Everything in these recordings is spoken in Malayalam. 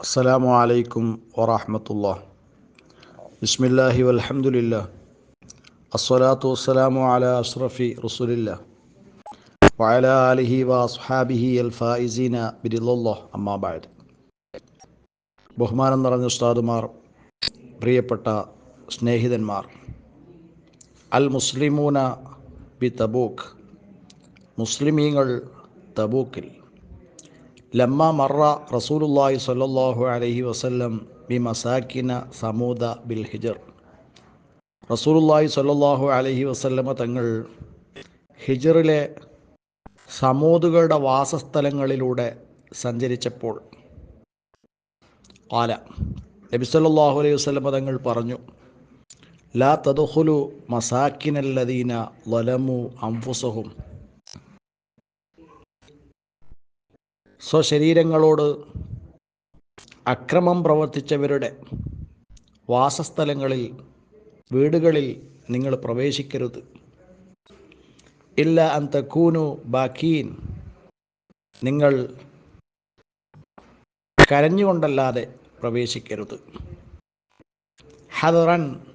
السلام عليكم ورحمة الله بسم الله والحمد لله الصلاة والسلام على أشرف رسول الله وعلى آله وأصحابه الفائزين برضا الله أما بعد ബഹുമാനം നിറഞ്ഞ ഉസ്താദുമാർ പ്രിയപ്പെട്ട സ്നേഹിതന്മാർ അൽ മുസ്ലിമൂന ബി തബൂക്ക് മുസ്ലിമീങ്ങൾ തബൂക്കിൽ ലമ്മ മറ റസൂലുല്ലാഹി സ്വല്ലല്ലാഹു അലൈഹി വസല്ലം ബി മസാക്കിന സമൂദ ബിൽ ഹിജർ. റസൂലുല്ലാഹി സ്വല്ലല്ലാഹു അലൈഹി വസല്ലമ തങ്ങൾ ഹിജറിലെ സമൂദുകളുടെ വാസസ്ഥലങ്ങളിലൂടെ സഞ്ചരിച്ചപ്പോൾ ആല നബി സല്ലാഹു അലൈഹി വസല്ലമ തങ്ങൾ പറഞ്ഞു ലാ തദ്ഖുലു മസാക്കിനല്ലദീന ലലമു അംഫുസഹും സ്വശരീരങ്ങളോട് അക്രമം പ്രവർത്തിച്ചവരുടെ വാസസ്ഥലങ്ങളിൽ വീടുകളിൽ നിങ്ങൾ പ്രവേശിക്കരുത്. ഇല്ല അന്തക്കൂനു ബാക്കീൻ നിങ്ങൾ കരഞ്ഞുകൊണ്ടല്ലാതെ പ്രവേശിക്കരുത്. ഹദറൻ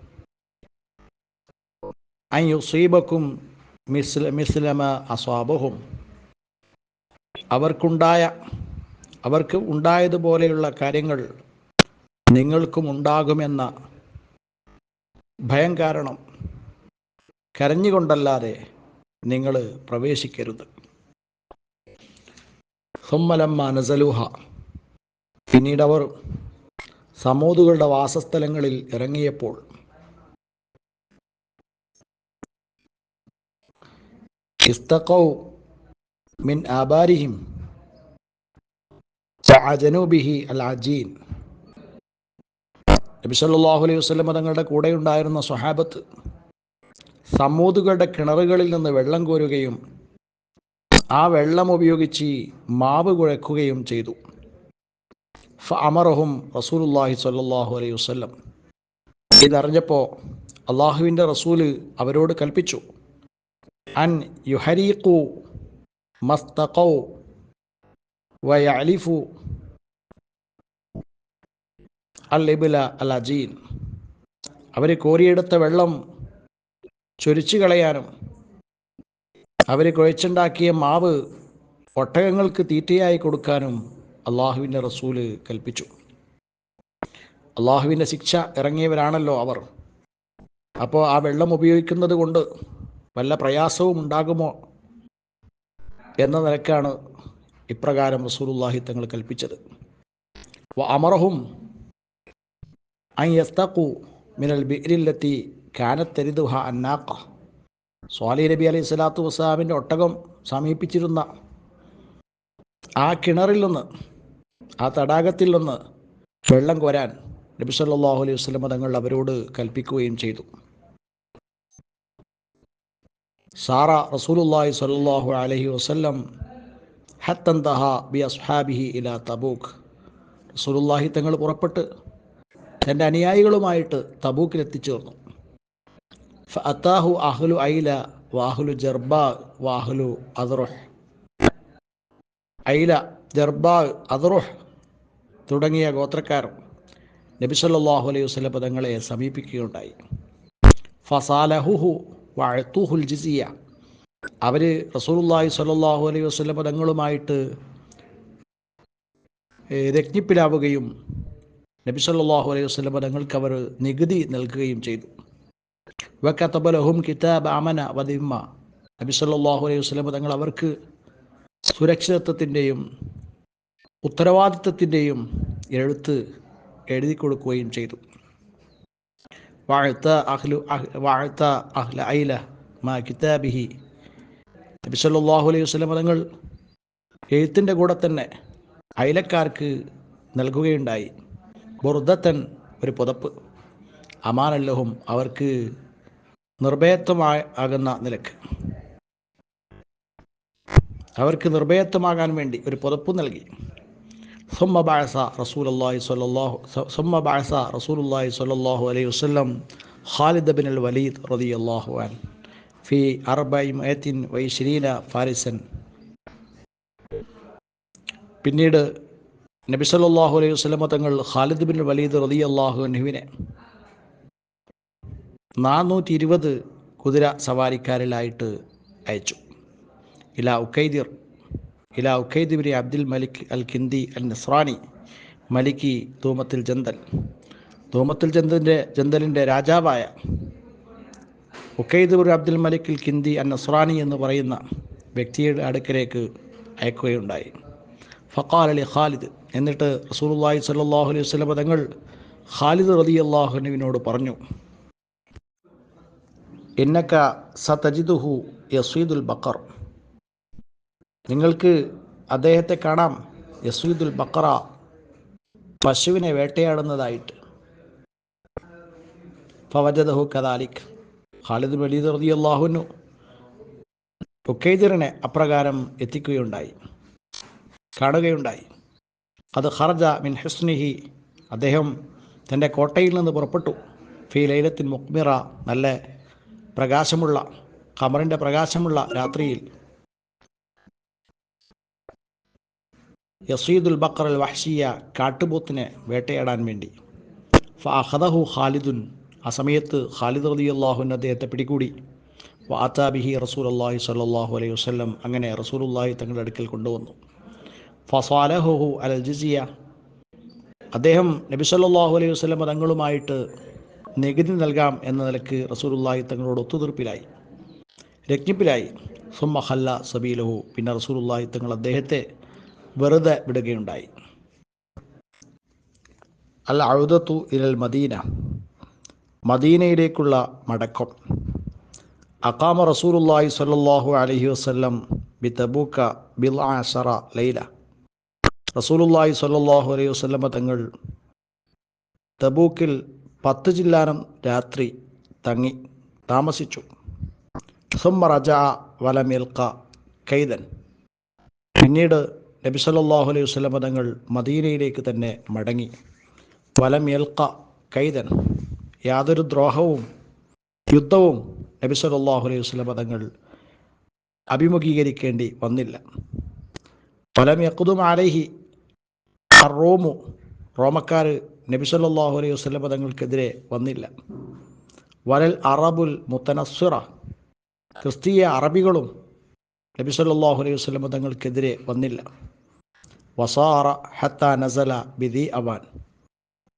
അയ്യുസീബക്കും മിസ്ല മിസ്ലമ അസ്വാബഹും അവർക്കുണ്ടായ അവർക്ക് ഉണ്ടായതുപോലെയുള്ള കാര്യങ്ങൾ നിങ്ങൾക്കും ഉണ്ടാകുമെന്ന ഭയം കാരണം കരഞ്ഞുകൊണ്ടല്ലാതെ നിങ്ങൾ പ്രവേശിക്കരുത്. സുമ്മലമ്മ നസലൂഹ. പിന്നീട് അവർ സമൂതുകളുടെ വാസസ്ഥലങ്ങളിൽ ഇറങ്ങിയപ്പോൾ ഇസ്തഖൗ മിൻ ആബാരിഹിം ജനൂബിഹി അൽ അജീൻ. നബി സല്ലല്ലാഹു അലൈഹി വസ്ലം തങ്ങളുടെ കൂടെ ഉണ്ടായിരുന്ന സ്വഹാബത്ത് സമൂതുകളുടെ കിണറുകളിൽ നിന്ന് വെള്ളം കോരുകയും ആ വെള്ളം ഉപയോഗിച്ച് മാവ് കുഴക്കുകയും ചെയ്തു. ഫ അമറഹും റസൂലുല്ലാഹി സല്ലാഹു അലൈഹി വസല്ലം. ഇതറിഞ്ഞപ്പോൾ അള്ളാഹുവിന്റെ റസൂൽ അവരോട് കൽപ്പിച്ചു. അൻ യുഹരീഖു മസ്തഖൗ വയലിഫു അൽ ഇബില അൽ അജീൻ അവർ കോരിയെടുത്ത വെള്ളം ചൊരിച്ചു കളയാനും അവർ കുഴച്ചുണ്ടാക്കിയ മാവ് ഒട്ടകങ്ങൾക്ക് തീറ്റയായി കൊടുക്കാനും അള്ളാഹുവിന്റെ റസൂൽ കൽപ്പിച്ചു. അള്ളാഹുവിന്റെ ശിക്ഷ ഇറങ്ങിയവരാണല്ലോ അവർ. അപ്പോൾ ആ വെള്ളം ഉപയോഗിക്കുന്നത് കൊണ്ട് വല്ല പ്രയാസവും ഉണ്ടാകുമോ? എന്ന നിലക്കാണ് ഇപ്രകാരം റസൂലുല്ലാഹി തങ്ങൾ കൽപ്പിച്ചത്. അമറഹും അയ്യസ്തഖു മിനൽ ബിരില്ലത്തി ഹ അന്നാക്ക സ്വാലി നബി അലൈഹി സ്വലാത്തു വസ്സലാമിന്റെ ഒട്ടകം സമീപിച്ചിരുന്ന ആ കിണറിൽ നിന്ന് ആ തടാകത്തിൽ നിന്ന് വെള്ളം കോരാൻ നബി സല്ലല്ലാഹു അലൈഹി വസല്ലം തങ്ങൾ അവരോട് കൽപ്പിക്കുകയും ചെയ്തു. സാറ റസൂലുല്ലാഹി സ്വല്ലല്ലാഹു അലൈഹി വസല്ലം ഹത്തന്തഹ ബി അസ്ഹാബിഹി ഇല തബൂക്ക് റസൂലുല്ലാഹി തങ്ങൾ പുറപ്പെട്ട് തന്റെ അനുയായികളുമായിട്ട് തബൂക്കിൽ എത്തിച്ചേർന്നു അത്താഹു അഹ്ലു ഐല വാഹുലു ജർബ വാഹുലു അദ്റുഹ്. ഐല ജർബ അദ്റുഹ് തുടങ്ങിയ ഗോത്രക്കാർ നബി സല്ലല്ലാഹു അലൈഹി വസ്ലം പദങ്ങളെ സമീപിക്കുകയുണ്ടായി. ഫസാലഹുഹു വഅത്തുഹുൽ ജിസിയ അവർ റസൂലുള്ളാഹി സ്വല്ലല്ലാഹു അലൈഹി വസല്ലം പദങ്ങളുമായിട്ട് രജ്ഞിപ്പിലാവുകയും നബി സ്വല്ലല്ലാഹു അലൈഹി വസല്ലം പദങ്ങൾക്ക് അവർ നികുതി നൽകുകയും ചെയ്തു. വക്കത്തബലഹും കിതാബ് അമന വദിമ്മ. നബി സ്വല്ലല്ലാഹു അലൈഹി വസല്ലം തങ്ങൾ അവർക്ക് സുരക്ഷിതത്വത്തിന്റെയും ഉത്തരവാദിത്വത്തിന്റെയും എഴുത്ത് എഴുതി കൊടുക്കുകയും ചെയ്തു. വാഴ്ത്ത അഹ്ലു ഐല മാ കിതാബിഹി. നബി അലൈഹി വസല്ലം തങ്ങൾ എഴുത്തിന്റെ കൂടെ തന്നെ അയലക്കാർക്ക് നൽകുകയുണ്ടായി. ബുർദത്തൻ ഒരു പുതപ്പ്. അമാനല്ലഹും അവർക്ക് നിർഭയത്വമായി ആകുന്ന നിലയ്ക്ക്. അവർക്ക് നിർഭയത്വമാകാൻ വേണ്ടി ഒരു പുതപ്പ് നൽകി. സുമ്മ ബാഴ്സ റസൂലല്ലാഹി സ്വല്ലല്ലാഹു സുമ്മ الله റസൂലുല്ലാഹി സ്വല്ലല്ലാഹു അലൈഹി വസല്ലം ഖാലിദ് ബിൻ അൽ വലീദ് റളിയല്ലാഹു അൻ ഫി അർബൈമയത്തിൻ വൈശ്രീന ഫാരിസൻ. പിന്നീട് നബി സല്ലാഹു അലൈഹി വസ്ലമ തങ്ങൾ ഖാലിദ് ബിൻ വലീദ് റതി അള്ളാഹു അനുവിനെ നാനൂറ്റി ഇരുപത് കുതിര സവാരിക്കാരിലായിട്ട് അയച്ചു. ഇല ഉക്കൈദിർ ഇല ഉഖൈദിബിരി അബ്ദുൽ മലിക് അൽ കിന്ദി അൽ നസ്രാനി മലിക്കി ധൂമത്തിൽ ജന്തൽ. ധൂമത്തിൽ ജന്തലിന്റെ ജന്തലിന്റെ രാജാവായ ഉക്കൈദ് അബ്ദുൽ മലിക് അൽ കിന്ദി അൽ നസ്രാനി എന്ന് പറയുന്ന വ്യക്തിയുടെ അടുക്കലേക്ക് അയക്കുകയുണ്ടായി. ഫക്കാൽ അലി ഖാലിദ്. എന്നിട്ട് റസൂലുള്ളാഹി സ്വല്ലല്ലാഹു അലൈഹി വസല്ലം തങ്ങൾ ഖാലിദ് റളിയല്ലാഹുവിനോട് പറഞ്ഞു ഇന്നക്ക സതജിദുഹു യസീദുൽ ബക്കർ നിങ്ങൾക്ക് അദ്ദേഹത്തെ കാണാം. യസീദുൽ ബക്കറ പശുവിനെ വേട്ടയാടുന്നതായിട്ട്. ഫവജദഹു കദാലിഖ് ഖാലിദ് വലീദ് അള്ളാഹുനു ഉക്കൈദിറിനെ അപ്രകാരം എത്തിക്കുകയുണ്ടായി. കാണുകയുണ്ടായി. അത് ഖർജ മിൻ ഹുസ്നിഹി. അദ്ദേഹം തന്റെ കോട്ടയിൽ നിന്ന് പുറപ്പെട്ടു. ഫി ലൈലത്തിൻ മുക്മിറ നല്ല പ്രകാശമുള്ള ഖമറിന്റെ പ്രകാശമുള്ള രാത്രിയിൽ യസീദുൽ ബക്കർ അൽ വഹ്ഷിയ കാട്ടുപോത്തിനെ വേട്ടയാടാൻ വേണ്ടി. ഫഹദഹു ഖാലിദുൻ ആ സമയത്ത് ഖാലിദ് റതി അള്ളാഹുൻ അദ്ദേഹത്തെ പിടികൂടി. വാത്താബിഹി റസൂൽ അള്ളാഹി സല്ലാഹു അലൈഹി വസ്ലം അങ്ങനെ റസൂൽ അള്ളാഹി തങ്ങളുടെ അടുക്കൽ കൊണ്ടുവന്നു. ഫസാലഹുഹു അൽ ജിസിയ അദ്ദേഹം നബി സല്ലാഹു അലൈഹി വസ്ലം തങ്ങളുമായിട്ട് നികുതി നൽകാം എന്ന നിലയ്ക്ക് റസൂലുള്ളാഹി തങ്ങളോട് ഒത്തുതീർപ്പിലായി. രജ്ഞിപ്പിലായി. സുമ്മ ഹല്ല സബീലഹു പിന്നെ റസൂലുള്ളാഹി തങ്ങൾ അദ്ദേഹത്തെ വെറുതെ വിടുകയുണ്ടായി. അൽ അഴുതത്തു ഇരൽ മദീന മദീനയിലേക്കുള്ള മടക്കം. അക്കാമ റസൂലുല്ലാഹി സല്ലാഹു അലഹി വസല്ലം ബി തബൂക്ക ബിൽ ആഷറ ലൈല. റസൂലുല്ലാഹി സല്ലാഹു അലൈഹി വസല്ലമ തങ്ങൾ തബൂക്കിൽ പത്ത് ജില്ലാനം രാത്രി തങ്ങി താമസിച്ചു. സുമ്മ റജ വലമിൽക്ക കൈതൻ പിന്നീട് നബി സല്ലാഹു അലൈഹി വസല്ലമ തങ്ങൾ മദീനയിലേക്ക് തന്നെ മടങ്ങി. വലമിൽക്ക കൈതൻ. യാതൊരു ദ്രോഹവും യുദ്ധവും നബി സല്ലല്ലാഹു അലൈഹി വസല്ലമ തങ്ങൾ അഭിമുഖീകരിക്കേണ്ടി വന്നില്ല. വലം യക്കുതും ആലൈഹി റോമു റോമക്കാർ നബി സല്ലാഹു അലൈഹി വസല്ലമ തങ്ങൾക്കെതിരെ വന്നില്ല. വലൽ അറബുൽ മുത്തനസ്സുറ ക്രിസ്തീയ അറബികളും നബി സല്ലല്ലാഹു അലൈഹി വസല്ലമ തങ്ങൾക്കെതിരെ വന്നില്ല. വസാറ ഹത്ത നസല ബിദി അവാൻ.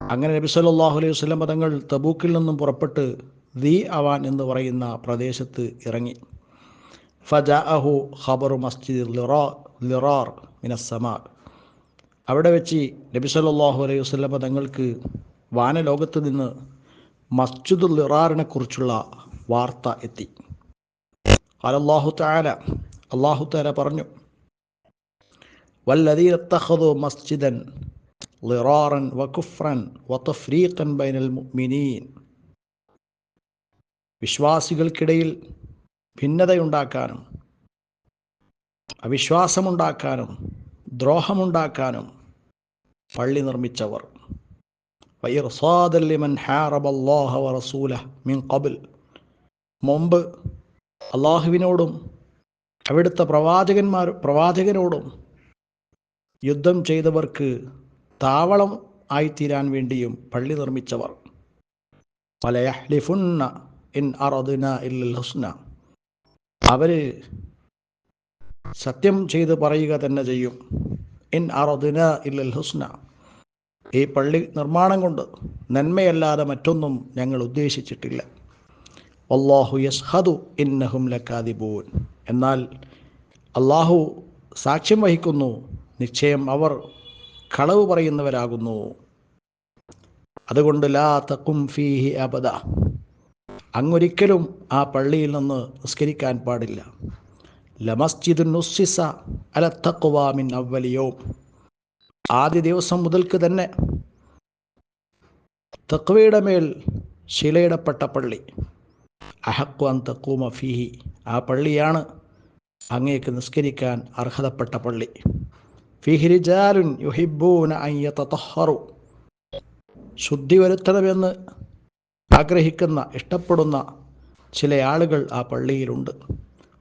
അങ്ങനെ നബി സല്ലാഹു അലൈഹി വസ്ലം പദങ്ങൾ തബൂക്കിൽ നിന്നും പുറപ്പെട്ട് ദി അവാൻ എന്ന് പറയുന്ന പ്രദേശത്ത് ഇറങ്ങി. ഫജാഅഹു ഖബറു മസ്ജിദ് ലിറാ ലിറാർ മിനസ്സമാ അവിടെ വെച്ച് നബി സല്ലാഹു അലൈഹി വസ്ലം പദങ്ങൾക്ക് വാനലോകത്ത് നിന്ന് മസ്ജിദുൽ ലിറാറിനെ കുറിച്ചുള്ള വാർത്ത എത്തി. അലല്ലാഹു തആല അള്ളാഹു തആല പറഞ്ഞു والذين اتخذوا مسجدا ضرارا وكفرا وتفريقا بين المؤمنين വിശ്വാസികൾക്കിടയിൽ ഭിന്നതയുണ്ടാക്കാനും അവിശ്വാസമുണ്ടാക്കാനും ദ്രോഹമുണ്ടാക്കാനും പള്ളി നിർമ്മിച്ചവർ വൈർസാദല്ലിമൻ ഹാറബല്ലാഹ വറസൂല മിൻ കബിൽ മുമ്പ് അള്ളാഹുവിനോടും അവിടുത്തെ പ്രവാചകന്മാർ പ്രവാചകനോടും യുദ്ധം ചെയ്തവർക്ക് താവളം ആയിത്തീരാൻ വേണ്ടിയും പള്ളി നിർമ്മിച്ചവർ. പലയഹ്ലിഫുന്ന ഇൻ അവർ സത്യം ചെയ്ത് പറയുക തന്നെ ചെയ്യും. ഇൻ അറദുന ഇല്ലൽ ഹുസ്ന. ഈ പള്ളി നിർമ്മാണം കൊണ്ട് നന്മയല്ലാതെ മറ്റൊന്നും ഞങ്ങൾ ഉദ്ദേശിച്ചിട്ടില്ല. അള്ളാഹു യസ്ഹദു ഇന്നഹും ലക്കാദിബൂൻ എന്നാൽ അള്ളാഹു സാക്ഷ്യം വഹിക്കുന്നു നിശ്ചയം അവർ കളവ് പറയുന്നവരാകുന്നു. അതുകൊണ്ട് ലാ തക്കും ഫീഹി അബദ. അങ്ങൊരിക്കലും ആ പള്ളിയിൽ നിന്ന് നിസ്കരിക്കാൻ പാടില്ല. ലമസ്ജിദ് നുസ്സിസ അല തക്കുവാമിൻ അവലിയോ ആദ്യ ദിവസം മുതൽക്ക് തന്നെ തക്വയുടെ മേൽ ശിലയിടപ്പെട്ട പള്ളി. അഹക്വാൻ തക്കൂമ ഫീഹി. ആ പള്ളിയാണ് അങ്ങേക്ക് നിസ്കരിക്കാൻ അർഹതപ്പെട്ട പള്ളി. ഫിഹിരിജാലുൻ യുഹിബൂന അയ്യതഹറു ശുദ്ധി വരുത്തണമെന്ന് ആഗ്രഹിക്കുന്ന ഇഷ്ടപ്പെടുന്ന ചില ആളുകൾ ആ പള്ളിയിലുണ്ട്.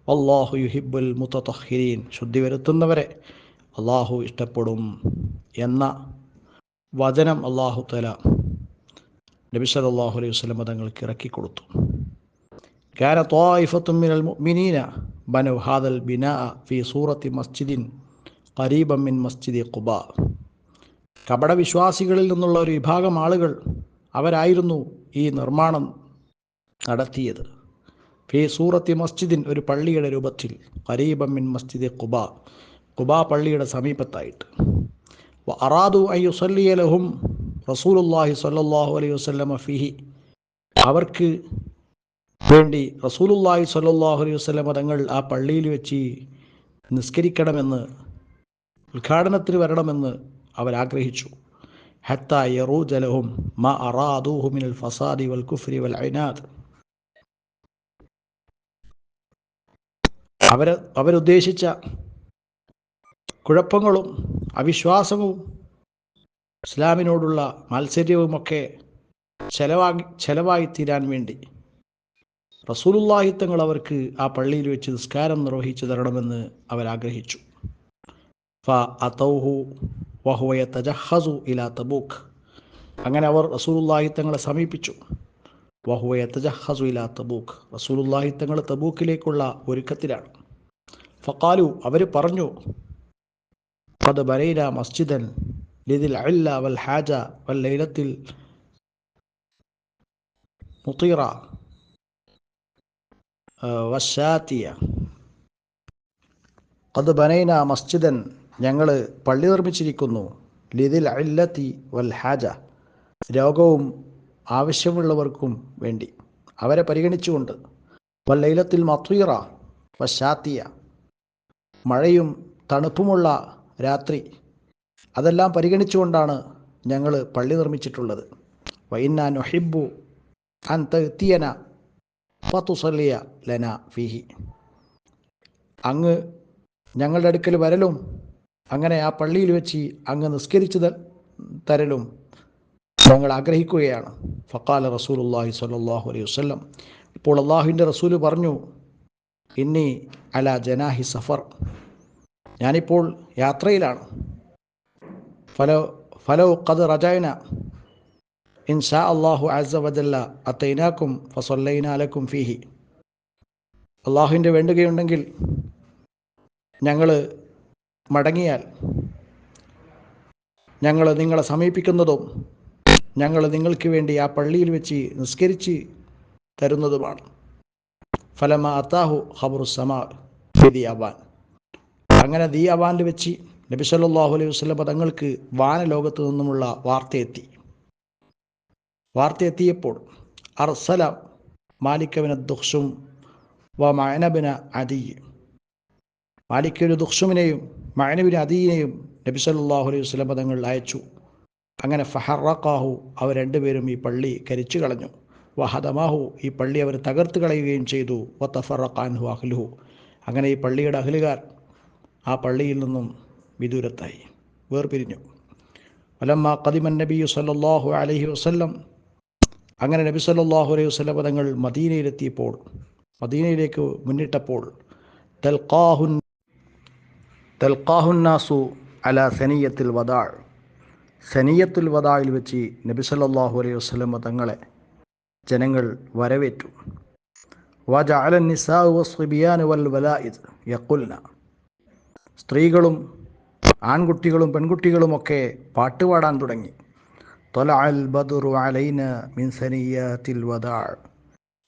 അള്ളാഹു യുഹിബുൽ മുത്തഹീൻ ശുദ്ധി വരുത്തുന്നവരെ അള്ളാഹു ഇഷ്ടപ്പെടും എന്ന വചനം അള്ളാഹു തല നബി സല്ലല്ലാഹു അലൈഹി വസ്ലം തങ്ങൾക്ക് ഇറക്കി കൊടുത്തു. കാന ത്വായിഫത്തും മിനൽ മുഅ്മിനീന. ബനു ഹാദൽ ബിനാ ഫി സൂറത്തി മസ്ജിദിൻ കരീബം മിൻ മസ്ജിദി ഖുബ. കപടവിശ്വാസികളിൽ നിന്നുള്ള ഒരു വിഭാഗം ആളുകൾ അവരായിരുന്നു ഈ നിർമ്മാണം നടത്തിയത്. ഫി സൂറത്തി മസ്ജിദിൻ ഒരു പള്ളിയുടെ രൂപത്തിൽ കരീബം മിൻ മസ്ജിദ് ഖുബ. ഖുബ പള്ളിയുടെ സമീപത്തായിട്ട്. അറാദു അയ്യുസല്ലിയ ലഹും റസൂലുല്ലാഹി സല്ലാഹു അലൈഹി വസ്ലമ ഫിഹി. അവർക്ക് വേണ്ടി റസൂലുല്ലാഹി സല്ലാഹു അലൈഹി വസ്ലമ തങ്ങൾ ആ പള്ളിയിൽ വെച്ച് നിസ്കരിക്കണമെന്ന് ഉദ്ഘാടനത്തിന് വരണമെന്ന് അവരാഗ്രഹിച്ചു ഹത്ത യറൂജലഹും മ അറാദൂഹുമിനൽ ഫസാദി വൽ കുഫ്രി വൽ ഐനാദ് അവർ അവരുദ്ദേശിച്ച കുഴപ്പങ്ങളും അവിശ്വാസവും ഇസ്ലാമിനോടുള്ള മത്സര്യവുമൊക്കെ ചെലവാക്കി ചെലവായി തീരാൻ വേണ്ടി റസൂലുള്ളാഹി തങ്ങൾ അവർക്ക് ആ പള്ളിയിൽ വെച്ച് നിസ്കാരം നിർവഹിച്ചു തരണമെന്ന് അവരാഗ്രഹിച്ചു അതൗഹു വഹുവയ തജഹസു ഇല തബൂക്ക്. അങ്ങനെ അവർ റസൂലുല്ലാഹി തങ്ങളെ സമീപിച്ചു. വഹുവയ തജഹസു ഇലാ തബൂക്ക്. റസൂലുല്ലാഹി തങ്ങൾ തബൂക്കിലേക്കുള്ള ഒരുക്കത്തിലാണ്. ഫക്കാലു അവർ പറഞ്ഞു ഖദ് ബനൈന മസ്ജിദൻ ലിദിൽ അല്ല വൽ ഹാജ വൽ ലൈലത്തിൽ മുത്തീറ വശാത്തിയ. ഖദ് ബനൈന മസ്ജിദൻ ഞങ്ങൾ പള്ളി നിർമ്മിച്ചിരിക്കുന്നു. ലിതിൽ അല്ലത്തി വൽ ഹാജ. രോഗവും ആവശ്യമുള്ളവർക്കും വേണ്ടി. അവരെ പരിഗണിച്ചുകൊണ്ട്. വല്ലൈലത്തിൽ മത്വീറ വശാത്തിയ മഴയും തണുപ്പുമുള്ള രാത്രി. അതെല്ലാം പരിഗണിച്ചുകൊണ്ടാണ് ഞങ്ങൾ പള്ളി നിർമ്മിച്ചിട്ടുള്ളത്. വൈന്ന നൊഹിബു അൻ തെത്തിയന ഫത്തുസല്ലിയ ലന ഫിഹി. അങ്ങ് ഞങ്ങളുടെ അടുക്കൽ വരലും അങ്ങനെ ആ പള്ളിയിൽ വെച്ച് അങ്ങ് നിസ്കരിച്ചു തരലും ഞങ്ങൾ ആഗ്രഹിക്കുകയാണ്. ഫക്കാല റസൂലുല്ലാഹി സ്വല്ലല്ലാഹു അലൈഹി വസല്ലം. ഇപ്പോൾ അള്ളാഹുവിന്റെ റസൂൽ പറഞ്ഞു ഇന്നി അല ജനാഹി സഫർ. ഞാനിപ്പോൾ യാത്രയിലാണ്. ഫലോ ഫലോ ഖദ് റജൈന ഇൻ ഷാ അള്ളാഹു അസ വജല്ല അത്തൈനാക്കും ഫസൊല്ലൈനാലക്കും ഫീഹി. അള്ളാഹുവിന്റെ വേണ്ടുകയുണ്ടെങ്കിൽ ഞങ്ങൾ മടങ്ങിയാൽ ഞങ്ങൾ നിങ്ങളെ സമീപിക്കുന്നതും ഞങ്ങൾ നിങ്ങൾക്ക് വേണ്ടി ആ പള്ളിയിൽ വെച്ച് നിസ്കരിച്ച് തരുന്നതുമാണ്. ഫലമ അത്താഹു ഖബറുസമാ ഫിദി അബാൻ അങ്ങനെ ദി അവാനിൽ വെച്ച് നബി സല്ലല്ലാഹു അലൈഹി വസല്ലം തങ്ങൾക്ക് വാനലോകത്തു നിന്നുമുള്ള വാർത്തയെത്തി വാർത്തയെത്തിയപ്പോൾ അർസല മാലിക്കബിന് ദുഹ്സും വ മയനബിന് അദി മാലിക്കൊരു ദുഹ്സുമിനെയും മയനബിന് അദീനെയും നബി സല്ലല്ലാഹു അലൈഹി വസ്ലം തങ്ങൾ അയച്ചു. അങ്ങനെ ഫഹറക്കാഹു അവർ രണ്ടുപേരും ഈ പള്ളി കരിച്ചു കളഞ്ഞു. വഹദമാഹു ഈ പള്ളി അവർ തകർത്ത് കളയുകയും ചെയ്തു. വത്തഫറഖാൻഹു അഹ്ലുഹു. അങ്ങനെ ഈ പള്ളിയുടെ അഹ്ലുകാർ ആ പള്ളിയിൽ നിന്നും വിദൂരത്തായി വേർപിരിഞ്ഞു. വലമ്മ കദിമൻ നബി സല്ലാഹു അലഹി വസല്ലം. അങ്ങനെ നബി സല്ലാഹു അലൈഹി വസ്ലം തങ്ങൾ മദീനയിലെത്തിയപ്പോൾ മദീനയിലേക്ക് മുന്നിട്ടപ്പോൾ തൽഖാഹുൻ തൽക്കാഹുന്നാസു അല സനീയത്തിൽ വദാൾ സനിയത്തുൽ വദാഴിൽ വെച്ച് നബി സല്ലാഹു അലൈഹി വസ്ലമ തങ്ങളെ ജനങ്ങൾ വരവേറ്റു. വജ അല നിസാബിയാൻ വൽ വലായിദ് യക്കുൽന സ്ത്രീകളും ആൺകുട്ടികളും പെൺകുട്ടികളുമൊക്കെ പാട്ടുപാടാൻ തുടങ്ങി. തൊല അൽ ബദുറു അലൈന മിൻ വദാൾ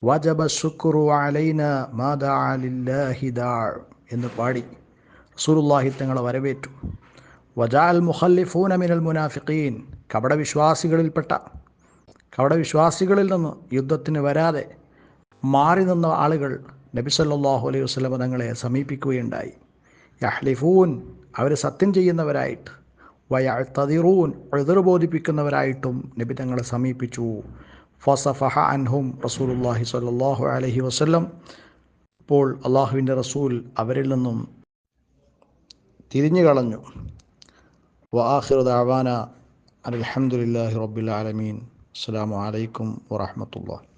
വജബ ശുക്രു അലൈന മാദാ ലില്ലാഹിദാൾ എന്ന് പാടി. റസൂലുള്ളാഹി തങ്ങളെ വരവേറ്റു. വജാൽ മുഖല്ലിഫൂന മിനൽ മുനാഫിഖീൻ. കപട വിശ്വാസികളിൽപ്പെട്ട കപട വിശ്വാസികളിൽ നിന്ന് യുദ്ധത്തിന് വരാതെ മാറി നിന്ന ആളുകൾ നബി സല്ലല്ലാഹു അലൈഹി വസ്ലമ തങ്ങളെ സമീപിക്കുകയുണ്ടായി. യഹ്ലിഫൂൻ അവർ സത്യം ചെയ്യുന്നവരായിട്ട്. വയത്തതിറൂൻ എതിർ ബോധിപ്പിക്കുന്നവരായിട്ടും നബി തങ്ങളെ സമീപിച്ചു. ഫസഫഹ അൻഹും റസൂലുല്ലാഹി സല്ലല്ലാഹു അലൈഹി വസല്ലം. അപ്പോൾ അള്ളാഹുവിന്റെ റസൂൽ അവരിൽ നിന്നും തിരിഞ്ഞു കളഞ്ഞു. അൽഹംദുലില്ലാഹി റബ്ബിൽ ആലമീൻ. അസ്സലാമു അലൈക്കും വറഹ്മത്തുള്ളാഹി.